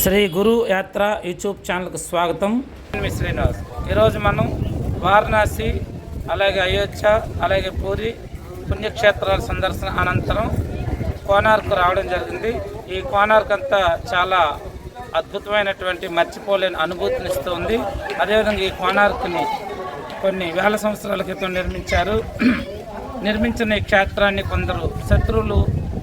శ్రీ గురు యాత్ర యూట్యూబ్ ఛానల్కి స్వాగతం. శ్రీనివాస్. ఈరోజు మనం వారణాసి అలాగే అయోధ్య అలాగే పూరి పుణ్యక్షేత్రాల సందర్శన అనంతరం కోనార్క్ రావడం జరిగింది. ఈ కోనార్క్ అంతా చాలా అద్భుతమైనటువంటి మర్చిపోలేని అనుభూతిని ఇస్తుంది. అదేవిధంగా ఈ కోనార్క్ని కొన్ని వేల సంవత్సరాల క్రితం నిర్మించారు. నిర్మించిన ఈ క్షేత్రాన్ని కొందరు శత్రువులు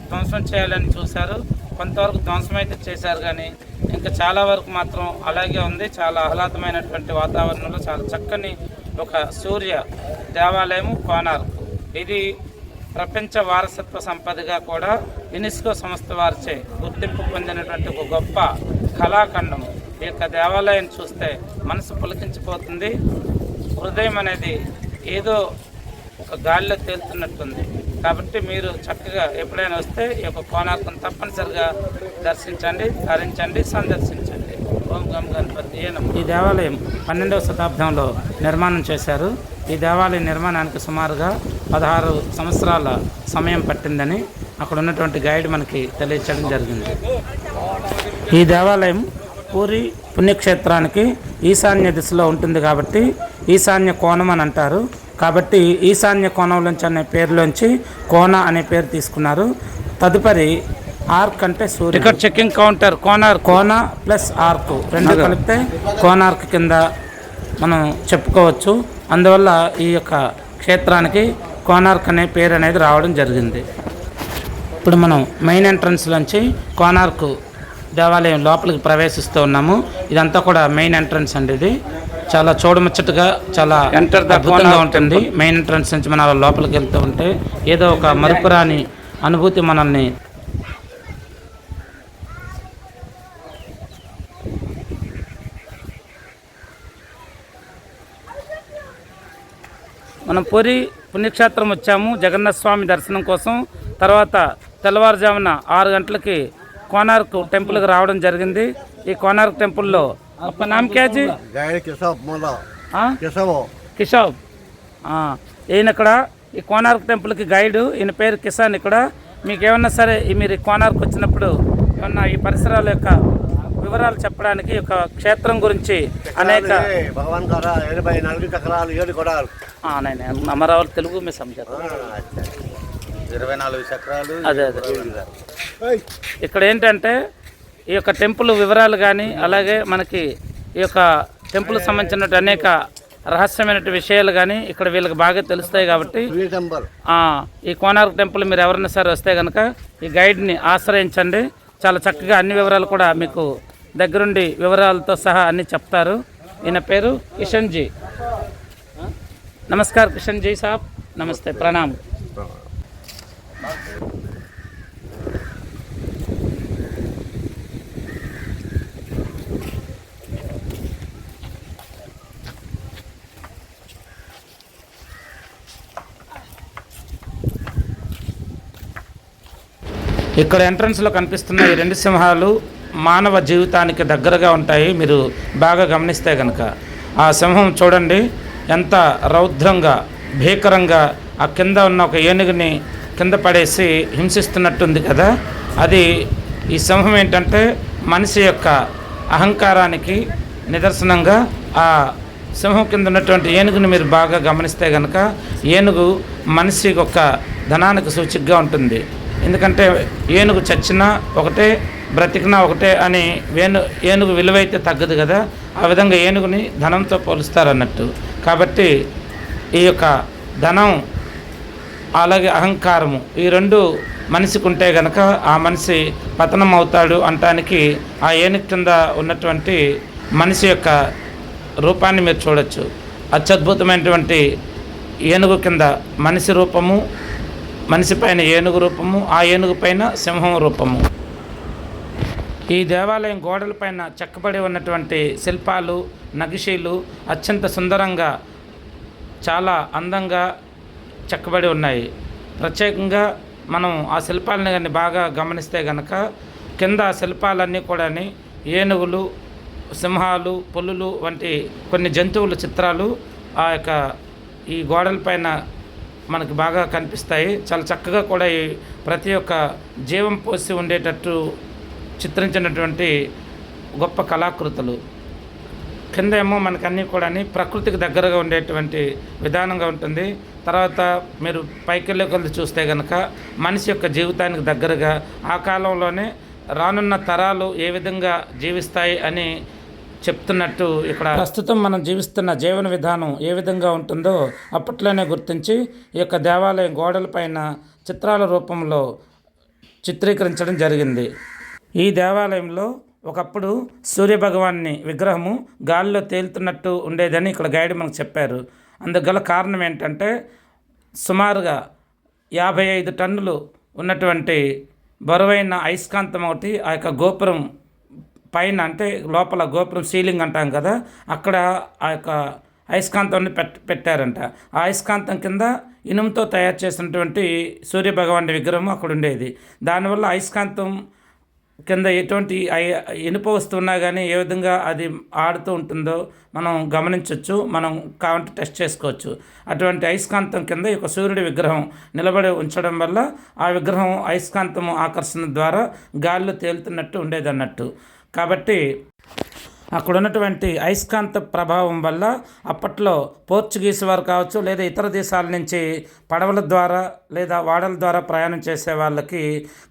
ధ్వంసం చేయాలని చూశారు. కొంతవరకు ధ్వంసం అయితే చేశారు కానీ ఇంకా చాలా వరకు మాత్రం అలాగే ఉంది. చాలా ఆహ్లాదమైనటువంటి వాతావరణంలో చాలా చక్కని ఒక సూర్య దేవాలయము కోనార్క్ ఇది ప్రపంచ వారసత్వ సంపదగా కూడా యునెస్కో సంస్థ వారిచే గుర్తింపు పొందినటువంటి ఒక గొప్ప కళాఖండం. ఈ యొక్క దేవాలయాన్ని చూస్తే మనసు పులకించిపోతుంది. హృదయం అనేది ఏదో ఒక గాలిలో తేలుతున్నట్టుంది. కాబట్టి మీరు చక్కగా ఎప్పుడైనా వస్తే ఈ యొక్క కోణార్కం తప్పనిసరిగా దర్శించండి ధరించండి సందర్శించండి. ఓం గం గణపతి ఈ దేవాలయం పన్నెండవ శతాబ్దంలో నిర్మాణం చేశారు. ఈ దేవాలయ నిర్మాణానికి సుమారుగా పదహారు సంవత్సరాల సమయం పట్టిందని అక్కడ ఉన్నటువంటి గైడ్ మనకి తెలియచేయడం జరిగింది. ఈ దేవాలయం పూరి పుణ్యక్షేత్రానికి ఈశాన్య దిశలో ఉంటుంది కాబట్టి ఈశాన్య కోణం అని అంటారు. కాబట్టి ఈశాన్య కోణంలోంచి అనే పేరులోంచి కోన అనే పేరు తీసుకున్నారు. తదుపరి ఆర్క్ అంటే సూర్య టికెట్ చెకింగ్ కౌంటర్ కోనార్ కోన ప్లస్ ఆర్క్ రెండు కలిపితే కోనార్క్ కింద మనం చెప్పుకోవచ్చు. అందువల్ల ఈ యొక్క క్షేత్రానికి కోనార్క్ అనే పేరు అనేది రావడం జరిగింది. ఇప్పుడు మనం మెయిన్ ఎంట్రన్స్ నుంచి కోనార్క్ దేవాలయం లోపలికి ప్రవేశిస్తూ ఉన్నాము. ఇదంతా కూడా మెయిన్ ఎంట్రన్స్ అండి ఇది. చాలా చూడముచ్చటగా చాలా అద్భుతంగా ఉంటుంది. మెయిన్ ఎంట్రన్స్ నుంచి మనం లోపలికి వెళ్తూ ఉంటే ఏదో ఒక మరుపురాని అనుభూతి మనల్ని మనం పూరి పుణ్యక్షేత్రం వచ్చాము. జగన్నాథ స్వామి దర్శనం కోసం. తర్వాత తెల్లవారుజామున ఆరు గంటలకి కోనార్క్ టెంపుల్కి రావడం జరిగింది. ఈ కోనార్క్ టెంపుల్లో అప్ప కిషోబ్ ఈయన ఇక్కడ ఈ కోనార్క్ టెంపుల్కి గైడు ఈయన పేరు కిసాన్ ఇక్కడ. మీకు ఏమన్నా సరే మీరు కోనార్క్ వచ్చినప్పుడు ఏమన్నా ఈ పరిసరాల యొక్క వివరాలు చెప్పడానికి ఒక క్షేత్రం గురించి అనేక భగవాన్ ద్వారా ఎనభై నాలుగు చక్రాలు ఏడు కొడాలు అమరావతి తెలుగు మీ సంజారు ఇరవై నాలుగు చక్రాలు అదే అదే. ఇక్కడ ఏంటంటే ఈ యొక్క టెంపుల్ వివరాలు కానీ అలాగే మనకి ఈ యొక్క టెంపుల్ సంబంధించినటువంటి అనేక రహస్యమైన విషయాలు కానీ ఇక్కడ వీళ్ళకి బాగా తెలుస్తాయి కాబట్టి ఈ కోనార్క్ టెంపుల్ మీరు ఎవరైనా సరే వస్తే కనుక ఈ గైడ్ని ఆశ్రయించండి. చాలా చక్కగా అన్ని వివరాలు కూడా మీకు దగ్గరుండి వివరాలతో సహా అన్ని చెప్తారు. ఈయన పేరు కిషన్జీ. నమస్కార్ కిషన్జీ సాబ్. నమస్తే ప్రణామ్. ఇక్కడ ఎంట్రన్స్లో కనిపిస్తున్న ఈ రెండు సింహాలు మానవ జీవితానికి దగ్గరగా ఉంటాయి. మీరు బాగా గమనిస్తే కనుక ఆ సింహం చూడండి ఎంత రౌద్రంగా భీకరంగా ఆ కింద ఉన్న ఒక ఏనుగుని కింద పడేసి హింసిస్తున్నట్టుంది కదా. అది ఈ సింహం ఏంటంటే మనిషి యొక్క అహంకారానికి నిదర్శనంగా ఆ సింహం కింద ఉన్నటువంటి ఏనుగుని మీరు బాగా గమనిస్తే కనుక ఏనుగు మనిషి యొక్క ధనానికి సూచికగా ఉంటుంది. ఎందుకంటే ఏనుగు చచ్చినా ఒకటే బ్రతికినా ఒకటే అని వేణు ఏనుగు విలువైతే తగ్గదు కదా. ఆ విధంగా ఏనుగుని ధనంతో పోలుస్తారు అన్నట్టు కాబట్టి ఈ యొక్క ధనం అలాగే అహంకారము ఈ రెండు మనిషికి ఉంటే గనక ఆ మనిషి పతనం అవుతాడు అనటానికి ఆ ఏనుగు కింద ఉన్నటువంటి మనిషి యొక్క రూపాన్ని మీరు చూడొచ్చు. అత్యద్భుతమైనటువంటి ఏనుగు కింద మనిషి రూపము మనిషి పైన ఏనుగు రూపము ఆ ఏనుగు పైన సింహం రూపము. ఈ దేవాలయం గోడలపైన చెక్కబడి ఉన్నటువంటి శిల్పాలు నగిషీలు అత్యంత సుందరంగా చాలా అందంగా చెక్కబడి ఉన్నాయి. ప్రత్యేకంగా మనం ఆ శిల్పాలని కానీ బాగా గమనిస్తే కనుక కింద శిల్పాలన్నీ కూడా ఏనుగులు సింహాలు పులులు వంటి కొన్ని జంతువుల చిత్రాలు ఆ యొక్క ఈ గోడలపైన మనకు బాగా కనిపిస్తాయి. చాలా చక్కగా కూడా ఈ ప్రతి ఒక్క జీవం పోసి ఉండేటట్టు చిత్రించినటువంటి గొప్ప కళాకృతులు. కింద ఏమో మనకు అన్నీ కూడా ప్రకృతికి దగ్గరగా ఉండేటువంటి విధానంగా ఉంటుంది. తర్వాత మీరు పైకెళ్ళే కొద్ది చూస్తే కనుక మనిషి యొక్క జీవితానికి దగ్గరగా ఆ కాలంలోనే రానున్న తరాలు ఏ విధంగా జీవిస్తాయి అని చెప్తున్నట్టు ఇక్కడ ప్రస్తుతం మనం జీవిస్తున్న జీవన విధానం ఏ విధంగా ఉంటుందో అప్పట్లోనే గుర్తించి ఈ యొక్క దేవాలయం గోడలపైన చిత్రాల రూపంలో చిత్రీకరించడం జరిగింది. ఈ దేవాలయంలో ఒకప్పుడు సూర్యభగవాన్ని విగ్రహము గాలిలో తేలుతున్నట్టు ఉండేదని ఇక్కడ గైడ్ మనకు చెప్పారు. అందుకు గల కారణం ఏంటంటే సుమారుగా యాభై ఐదు టన్నులు ఉన్నటువంటి బరువైన అయస్కాంతం ఒకటి ఆ యొక్క గోపురం పైన అంటే లోపల గోపురం సీలింగ్ అంటాం కదా అక్కడ ఆ యొక్క అయస్కాంతాన్ని పెట్ పెట్టారంట. ఆ అయస్కాంతం కింద ఇనుముతో తయారు చేసినటువంటి సూర్యభగవాన్ విగ్రహం అక్కడ ఉండేది. దానివల్ల అయస్కాంతం కింద ఎటువంటి ఇనుప వస్తువున్నా కానీ ఏ విధంగా అది ఆడుతూ ఉంటుందో మనం గమనించవచ్చు మనం కావంటే టెస్ట్ చేసుకోవచ్చు. అటువంటి అయస్కాంతం కింద ఈ సూర్యుడి విగ్రహం నిలబడి ఉంచడం వల్ల ఆ విగ్రహం అయస్కాంతం ఆకర్షణ ద్వారా గాలిలో తేలుతున్నట్టు ఉండేది అన్నట్టు కాబట్టి అక్కడ ఉన్నటువంటి అయస్కాంత ప్రభావం వల్ల అప్పట్లో పోర్చుగీస్ వారు కావచ్చు లేదా ఇతర దేశాల నుంచి పడవల ద్వారా లేదా వాడల ద్వారా ప్రయాణం చేసే వాళ్ళకి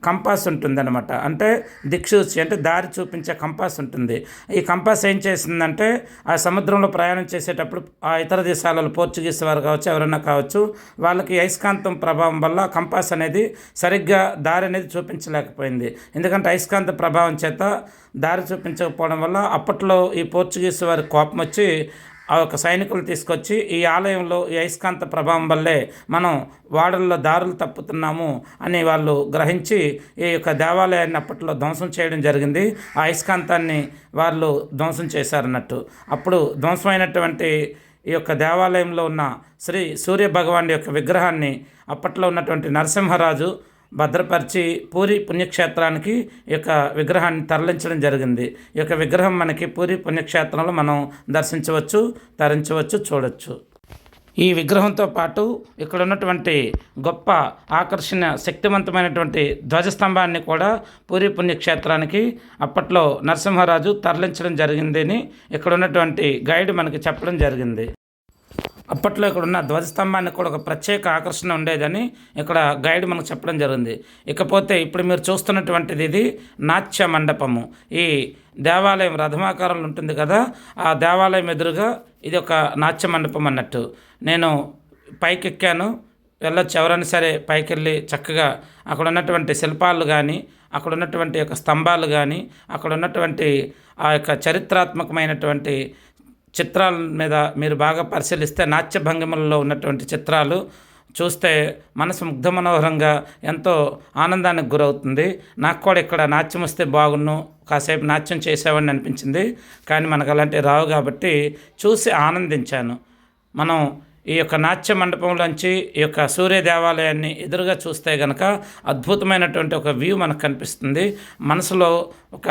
కంపాస్ ఉంటుందన్నమాట. అంటే దిక్సూచి అంటే దారి చూపించే కంపాస్ ఉంటుంది. ఈ కంపాస్ ఏం చేసిందంటే ఆ సముద్రంలో ప్రయాణం చేసేటప్పుడు ఆ ఇతర దేశాలలో పోర్చుగీస్ వారు కావచ్చు ఎవరైనా కావచ్చు వాళ్ళకి అయస్కాంతం ప్రభావం వల్ల కంపాస్ అనేది సరిగ్గా దారి అనేది చూపించలేకపోయింది. ఎందుకంటే అయస్కాంత ప్రభావం చేత దారి చూపించకపోవడం వల్ల అప్పట్లో ఈ పోర్చుగీస్ వారి కోపం వచ్చి ఆ యొక్క సైనికులు తీసుకొచ్చి ఈ ఆలయంలో ఈ అయస్కాంత ప్రభావం వల్లే మనం వాడల్లో దారులు తప్పుతున్నాము అని వాళ్ళు గ్రహించి ఈ యొక్క దేవాలయాన్ని అప్పట్లో ధ్వంసం చేయడం జరిగింది. ఆ అయస్కాంతాన్ని వాళ్ళు ధ్వంసం చేశారన్నట్టు. అప్పుడు ధ్వంసమైనటువంటి ఈ యొక్క దేవాలయంలో ఉన్న శ్రీ సూర్య భగవాన్ యొక్క విగ్రహాన్ని అప్పట్లో ఉన్నటువంటి నరసింహరాజు భద్రపరిచి పూరి పుణ్యక్షేత్రానికి ఈ యొక్క విగ్రహాన్ని తరలించడం జరిగింది. ఈ యొక్క విగ్రహం మనకి పూరి పుణ్యక్షేత్రంలో మనం దర్శించవచ్చు తరించవచ్చు చూడవచ్చు ఈ విగ్రహంతో పాటు ఇక్కడ ఉన్నటువంటి గొప్ప ఆకర్షణ శక్తివంతమైనటువంటి ధ్వజస్తంభాన్ని కూడా పూరి పుణ్యక్షేత్రానికి అప్పట్లో నరసింహరాజు తరలించడం జరిగిందని ఇక్కడ ఉన్నటువంటి గైడ్ మనకి చెప్పడం జరిగింది. అప్పట్లో ఇక్కడ ఉన్న ధ్వజస్తంభానికి కూడా ఒక ప్రత్యేక ఆకర్షణ ఉండేదని ఇక్కడ గైడ్ మనకు చెప్పడం జరిగింది. ఇకపోతే ఇప్పుడు మీరు చూస్తున్నటువంటిది ఇది నాట్య మండపము. ఈ దేవాలయం రథమాకారంలో ఉంటుంది కదా ఆ దేవాలయం ఎదురుగా ఇది ఒక నాట్య మండపం అన్నట్టు. నేను పైకెక్కాను వెళ్ళొచ్చు. ఎవరైనా సరే పైకి వెళ్ళి చక్కగా అక్కడ ఉన్నటువంటి శిల్పాలు కానీ అక్కడ ఉన్నటువంటి యొక్క స్తంభాలు కానీ అక్కడ ఉన్నటువంటి ఆ యొక్క చరిత్రాత్మకమైనటువంటి చిత్రాల మీద మీరు బాగా పరిశీలిస్తే నాట్యభంగిమలలో ఉన్నటువంటి చిత్రాలు చూస్తే మనసు ముగ్ధ మనోహరంగా ఎంతో ఆనందానికి గురవుతుంది. నాకు కూడా ఇక్కడ నాట్యం వస్తే బాగున్ను. కాసేపు నాట్యం చేసేవాడిని అనిపించింది. కానీ మనకు అలాంటివి రావు కాబట్టి చూసి ఆనందించాను. మనం ఈ యొక్క నాట్య మండపంలోంచి ఈ యొక్క సూర్య దేవాలయాన్ని ఎదురుగా చూస్తే గనక అద్భుతమైనటువంటి ఒక వ్యూ మనకు కనిపిస్తుంది. మనసులో ఒక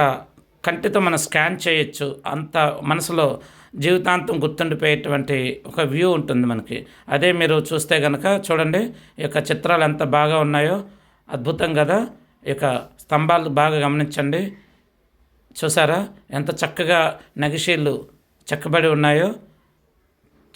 కంటితో మనం స్కాన్ చేయొచ్చు. అంత మనసులో జీవితాంతం గుర్తుండిపోయేటువంటి ఒక వ్యూ ఉంటుంది మనకి. అదే మీరు చూస్తే కనుక చూడండి ఈ యొక్క చిత్రాలు ఎంత బాగా ఉన్నాయో. అద్భుతం కదా. ఈ యొక్క స్తంభాలు బాగా గమనించండి. చూసారా? ఎంత చక్కగా నగిశీలు చెక్కబడి ఉన్నాయో.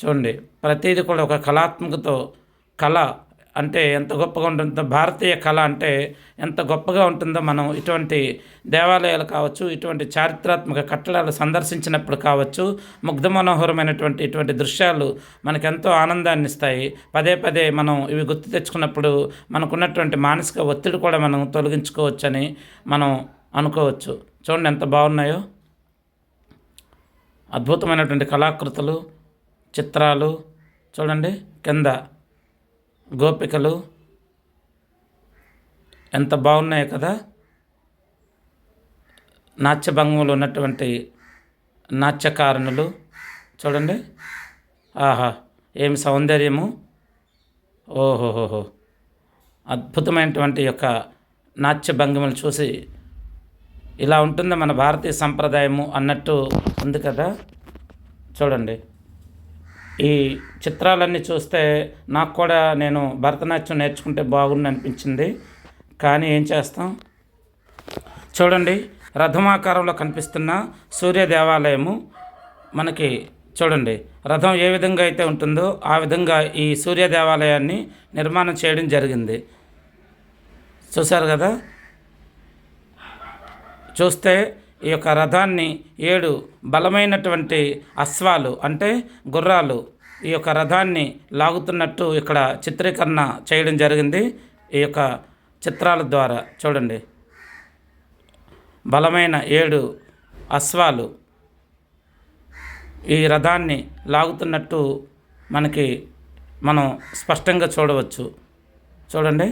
చూడండి ప్రతిదీ కూడా ఒక కళాత్మకతో కళ అంటే ఎంత గొప్పగా ఉంటుందో భారతీయ కళ అంటే ఎంత గొప్పగా ఉంటుందో మనం ఇటువంటి దేవాలయాలు కావచ్చు ఇటువంటి చారిత్రాత్మక కట్టడాలు సందర్శించినప్పుడు కావచ్చు ముగ్ధ మనోహరమైనటువంటి ఇటువంటి దృశ్యాలు మనకెంతో ఆనందాన్ని ఇస్తాయి. పదే పదే మనం ఇవి గుర్తు తెచ్చుకున్నప్పుడు మనకున్నటువంటి మానసిక ఒత్తిడి కూడా మనం తొలగించుకోవచ్చని మనం అనుకోవచ్చు. చూడండి ఎంత బాగున్నాయో. అద్భుతమైనటువంటి కళాకృతులు చిత్రాలు చూడండి కింద గోపికలు ఎంత బాగున్నాయి కదా? నాట్యభంగంలో ఉన్నటువంటి నాట్యకారుణులు చూడండి. ఆహా ఏమి సౌందర్యము? ఓహోహోహో. అద్భుతమైనటువంటి యొక్క నాట్యభంగిమలు చూసి ఇలా ఉంటుంది మన భారతీయ సంప్రదాయము అన్నట్టు ఉంది కదా? చూడండి. ఈ చిత్రాలన్నీ చూస్తే నాకు కూడా నేను భరతనాట్యం నేర్చుకుంటే బాగుంది అనిపించింది. కానీ ఏం చేస్తాం? చూడండి రథమాకారంలో కనిపిస్తున్న సూర్య దేవాలయము మనకి చూడండి రథం ఏ విధంగా అయితే ఉంటుందో ఆ విధంగా ఈ సూర్య దేవాలయాన్ని నిర్మాణం చేయడం జరిగింది. చూశారు కదా? చూస్తే ఈ యొక్క రథాన్ని ఏడు బలమైనటువంటి అశ్వాలు అంటే గుర్రాలు ఈ యొక్క రథాన్ని లాగుతున్నట్టు ఇక్కడ చిత్రీకరణ చేయడం జరిగింది. ఈ యొక్క చిత్రాల ద్వారా చూడండి. బలమైన ఏడు అశ్వాలు ఈ రథాన్ని లాగుతున్నట్టు మనకి మనం స్పష్టంగా చూడవచ్చు. చూడండి.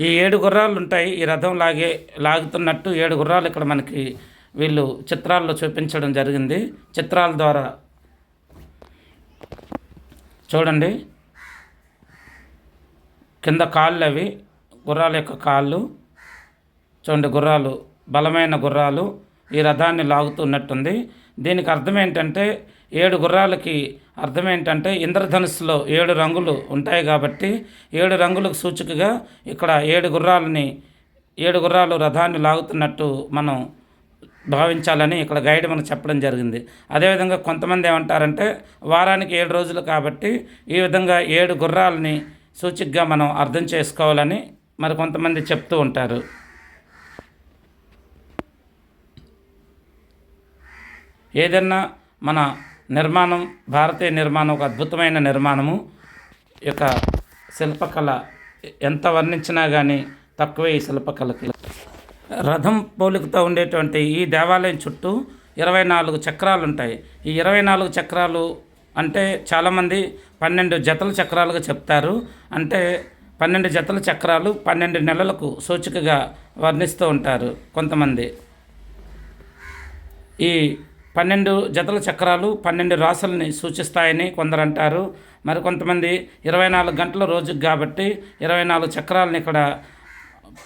ఈ ఏడు గుర్రాలు ఉంటాయి ఈ రథం లాగే లాగుతున్నట్టు ఏడు గుర్రాలు ఇక్కడ మనకి వీళ్ళు చిత్రాల్లో చూపించడం జరిగింది. చిత్రాల ద్వారా చూడండి. కింద కాళ్ళు అవి గుర్రాల యొక్క కాళ్ళు. చూడండి గుర్రాలు బలమైన గుర్రాలు ఈ రథాన్ని లాగుతున్నట్టుంది. దీనికి అర్థం ఏంటంటే ఏడు గుర్రాలకి అర్థం ఏంటంటే ఇంద్రధనుస్సులో ఏడు రంగులు ఉంటాయి కాబట్టి ఏడు రంగులకు సూచికగా ఇక్కడ ఏడు గుర్రాలని ఏడు గుర్రాలు రథాన్ని లాగుతున్నట్టు మనం భావించాలని ఇక్కడ గైడ్ మనకు చెప్పడం జరిగింది. అదేవిధంగా కొంతమంది ఏమంటారంటే వారానికి ఏడు రోజులు కాబట్టి ఈ విధంగా ఏడు గుర్రాలని సూచికగా మనం అర్థం చేసుకోవాలని మరి కొంతమంది చెప్తూ ఉంటారు. ఏదన్నా మన నిర్మాణం భారతీయ నిర్మాణం ఒక అద్భుతమైన నిర్మాణము. ఈ యొక్క శిల్పకళ ఎంత వర్ణించినా కానీ తక్కువే ఈ శిల్పకళకి. రథం పోలికతో ఉండేటువంటి ఈ దేవాలయం చుట్టూ ఇరవై నాలుగు చక్రాలు ఉంటాయి. ఈ ఇరవై నాలుగు చక్రాలు అంటే చాలామంది పన్నెండు జతల చక్రాలుగా చెప్తారు. అంటే పన్నెండు జతల చక్రాలు పన్నెండు నెలలకు సూచికగా వర్ణిస్తూ ఉంటారు కొంతమంది. ఈ పన్నెండు జతల చక్రాలు పన్నెండు రాసులని సూచిస్తాయని కొందరు అంటారు మరి కొంతమంది ఇరవై నాలుగు గంటల రోజుకి కాబట్టి ఇరవై నాలుగు చక్రాలను ఇక్కడ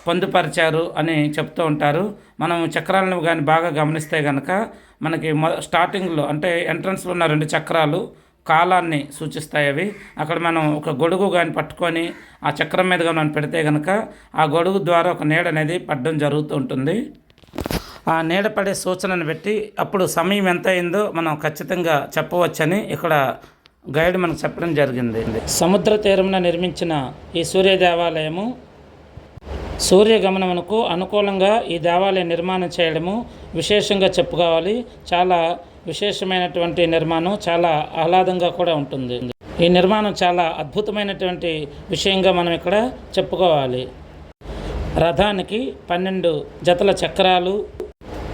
పొందుపరిచారు అని చెప్తూ ఉంటారు. మనం చక్రాలను కానీ బాగా గమనిస్తే కనుక మనకి మొ స్టార్టింగ్లో అంటే ఎంట్రన్స్లో ఉన్న రెండు చక్రాలు కాలాన్ని సూచిస్తాయి అవి. అక్కడ మనం ఒక గొడుగు కానీ పట్టుకొని ఆ చక్రం మీద మనం పెడితే కనుక ఆ గొడుగు ద్వారా ఒక నీడ అనేది పడడం జరుగుతూ ఉంటుంది. ఆ నీడపడే సూచనను పెట్టి అప్పుడు సమయం ఎంత అయిందో మనం ఖచ్చితంగా చెప్పవచ్చని ఇక్కడ గైడ్ మనకు చెప్పడం జరిగింది. సముద్ర తీరంలో నిర్మించిన ఈ సూర్య దేవాలయము సూర్యగమనమునకు అనుకూలంగా ఈ దేవాలయ నిర్మాణం చేయడము విశేషంగా చెప్పుకోవాలి. చాలా విశేషమైనటువంటి నిర్మాణం చాలా ఆహ్లాదంగా కూడా ఉంటుంది. ఈ నిర్మాణం చాలా అద్భుతమైనటువంటి విషయంగా మనం ఇక్కడ చెప్పుకోవాలి. రథానికి పన్నెండు జతల చక్రాలు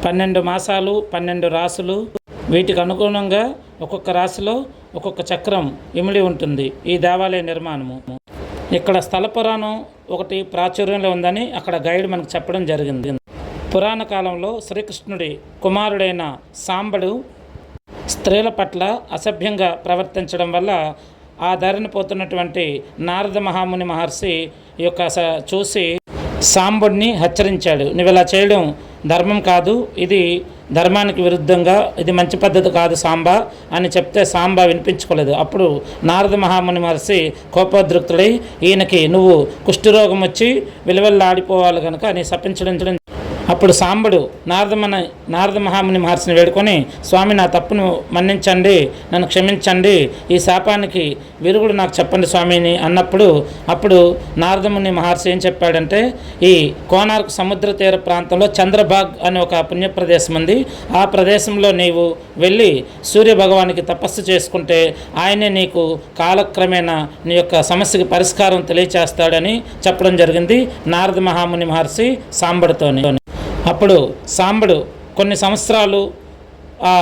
పన్నెండు మాసాలు పన్నెండు రాసులు. వీటికి అనుగుణంగా ఒక్కొక్క రాశిలో ఒక్కొక్క చక్రం ఇమిడి ఉంటుంది ఈ దేవాలయ నిర్మాణము. ఇక్కడ స్థల పురాణం ఒకటి ప్రాచుర్యంలో ఉందని అక్కడ గైడ్ మనకు చెప్పడం జరిగింది. పురాణ కాలంలో శ్రీకృష్ణుడి కుమారుడైన సాంబడు స్త్రీల పట్ల అసభ్యంగా ప్రవర్తించడం వల్ల ఆ దారిన పోతున్నటువంటి నారద మహాముని మహర్షి ఈ యొక్క స- చూసి సాంబుడిని హెచ్చరించాడు. నువ్వు ఇలా చేయడం ధర్మం కాదు ఇది ధర్మానికి విరుద్ధంగా ఇది మంచి పద్ధతి కాదు సాంబా అని చెప్తే సాంబా వినిపించుకోలేదు. అప్పుడు నారద మహాముని మహర్షి కోపోద్రిక్తుడై ఈయనకి నువ్వు కుష్ఠరోగం వచ్చి విలువల్లాడిపోవాలి కనుక అని శపించడం అప్పుడు సాంబడు నారదమన నారద మహాముని మహర్షిని వేడుకొని స్వామి నా తప్పును మన్నించండి నన్ను క్షమించండి ఈ శాపానికి విరుగుడు నాకు చెప్పండి స్వామిని అన్నప్పుడు అప్పుడు నారదముని మహర్షి ఏం చెప్పాడంటే ఈ కోనార్క్ సముద్ర తీర ప్రాంతంలో చంద్రబాగ్ అనే ఒక పుణ్య ప్రదేశం ఉంది ఆ ప్రదేశంలో నీవు వెళ్ళి సూర్య భగవానికి తపస్సు చేసుకుంటే ఆయనే నీకు కాలక్రమేణా నీ యొక్క సమస్యకి పరిష్కారం తెలియచేస్తాడని చెప్పడం జరిగింది నారద మహాముని మహర్షి సాంబడితోని. అప్పుడు సాంబడు కొన్ని సంవత్సరాలు ఆ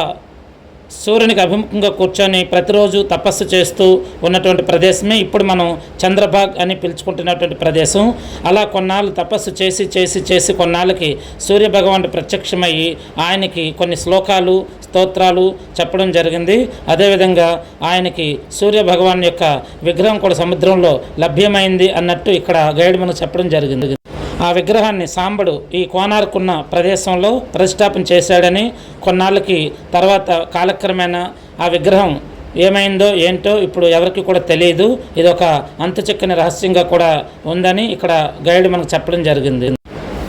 సూర్యునికి అభిముఖంగా కూర్చొని ప్రతిరోజు తపస్సు చేస్తూ ఉన్నటువంటి ప్రదేశమే ఇప్పుడు మనం చంద్రబాగ్ అని పిలుచుకుంటున్నటువంటి ప్రదేశం. అలా కొన్నాళ్ళు తపస్సు చేసి చేసి చేసి కొన్నాళ్ళకి సూర్యభగవానుడు ప్రత్యక్షమయ్యి ఆయనకి కొన్ని శ్లోకాలు స్తోత్రాలు చెప్పడం జరిగింది. అదేవిధంగా ఆయనకి సూర్య భగవాన్ యొక్క విగ్రహం కూడా సముద్రంలో లభ్యమైంది అన్నట్టు ఇక్కడ గైడ్ మనకు చెప్పడం జరిగింది. ఆ విగ్రహాన్ని సాంబడు ఈ కోనార్కున్న ప్రదేశంలో ప్రతిష్టాపన చేశాడని కొన్నాళ్ళకి తర్వాత కాలక్రమేణా ఆ విగ్రహం ఏమైందో ఏంటో ఇప్పుడు ఎవరికి కూడా తెలియదు. ఇది ఒక అంతుచిక్కని రహస్యంగా కూడా ఉందని ఇక్కడ గైడ్ మనకు చెప్పడం జరిగింది.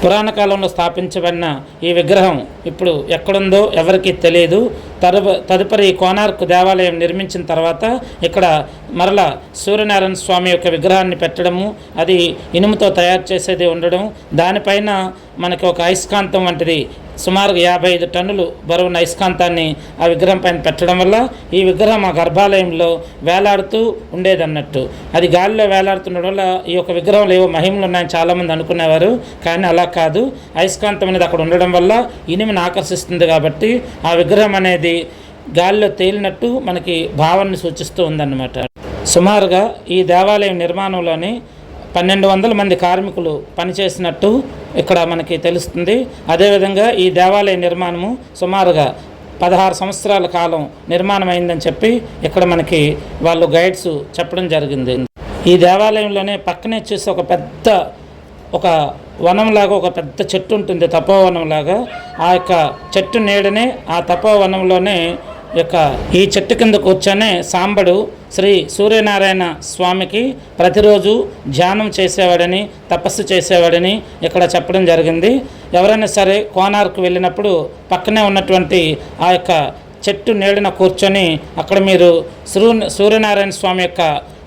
పురాణ కాలంలో స్థాపించబడిన ఈ విగ్రహం ఇప్పుడు ఎక్కడుందో ఎవరికీ తెలియదు. తదుప తదుపరి కోనార్క్ దేవాలయం నిర్మించిన తర్వాత ఇక్కడ మరల సూర్యనారాయణ స్వామి యొక్క విగ్రహాన్ని పెట్టడము అది ఇనుముతో తయారు చేసేది ఉండడం దానిపైన మనకి ఒక అయస్కాంతం వంటిది సుమారు యాభై ఐదు టన్నులు బరువున్న ఇస్కాంతాన్ని ఆ విగ్రహం పైన పెట్టడం వల్ల ఈ విగ్రహం ఆ గర్భాలయంలో వేలాడుతూ ఉండేదన్నట్టు. అది గాలిలో వేలాడుతుండడం వల్ల ఈ యొక్క విగ్రహంలో ఏవో మహిమలు ఉన్నాయని చాలామంది అనుకునేవారు. కానీ అలా కాదు. అయస్కాంతం అనేది అక్కడ ఉండడం వల్ల ఇనిమిని ఆకర్షిస్తుంది కాబట్టి ఆ విగ్రహం అనేది గాలిలో తేలినట్టు మనకి భావాన్ని సూచిస్తూ ఉందన్నమాట. సుమారుగా ఈ దేవాలయం నిర్మాణంలోని పన్నెండు వందల మంది కార్మికులు పనిచేసినట్టు ఇక్కడ మనకి తెలుస్తుంది. అదేవిధంగా ఈ దేవాలయ నిర్మాణము సుమారుగా పదహారు సంవత్సరాల కాలం నిర్మాణమైందని చెప్పి ఇక్కడ మనకి వాళ్ళు గైడ్స్ చెప్పడం జరిగింది. ఈ దేవాలయంలోనే పక్కనే చూసి ఒక పెద్ద ఒక వనంలాగా ఒక పెద్ద చెట్టు ఉంటుంది తపోవనంలాగా. ఆ యొక్క చెట్టు నీడనే ఆ తపోవనంలోనే యొక్క ఈ చెట్టు కింద కూర్చొని సాంబడు శ్రీ సూర్యనారాయణ స్వామికి ప్రతిరోజు ధ్యానం చేసేవాడని తపస్సు చేసేవాడని ఇక్కడ చెప్పడం జరిగింది. ఎవరైనా సరే కోనార్కు వెళ్ళినప్పుడు పక్కనే ఉన్నటువంటి ఆ యొక్క చెట్టు నీడన కూర్చొని అక్కడ మీరు సూర్య సూర్యనారాయణ స్వామి యొక్క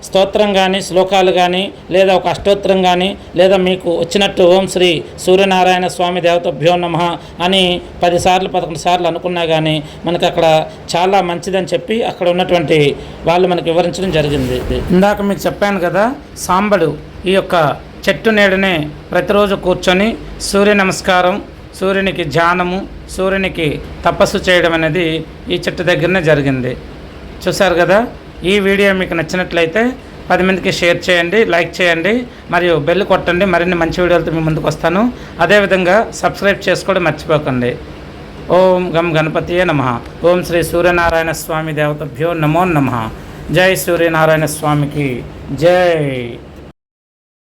స్తోత్రం కానీ శ్లోకాలు కానీ లేదా ఒక అష్టోత్తరం కానీ లేదా మీకు వచ్చినట్టు ఓం శ్రీ సూర్యనారాయణ స్వామి దేవతభ్యో నమ అని పదిసార్లు పదకొండు సార్లు అనుకున్నా కానీ మనకు అక్కడ చాలా మంచిదని చెప్పి అక్కడ ఉన్నటువంటి వాళ్ళు మనకు వివరించడం జరిగింది. ఇందాక మీకు చెప్పాను కదా సాంబడు ఈ యొక్క చెట్టు నీడనే ప్రతిరోజు కూర్చొని సూర్య నమస్కారం సూర్యునికి ధ్యానము సూర్యునికి తపస్సు చేయడం అనేది ఈ చెట్టు దగ్గరనే జరిగింది. చూశారు కదా ఈ వీడియో మీకు నచ్చినట్లయితే పది మందికి షేర్ చేయండి లైక్ చేయండి మరియు బెల్ కొట్టండి. మరిన్ని మంచి వీడియోలతో మీ ముందుకు వస్తాను. అదేవిధంగా సబ్స్క్రైబ్ చేసుకోవడం మర్చిపోకండి. ఓం గం గణపతియే నమ. ఓం శ్రీ సూర్యనారాయణ స్వామి దేవతభ్యో నమో నమ. జై సూర్యనారాయణ స్వామికి జై.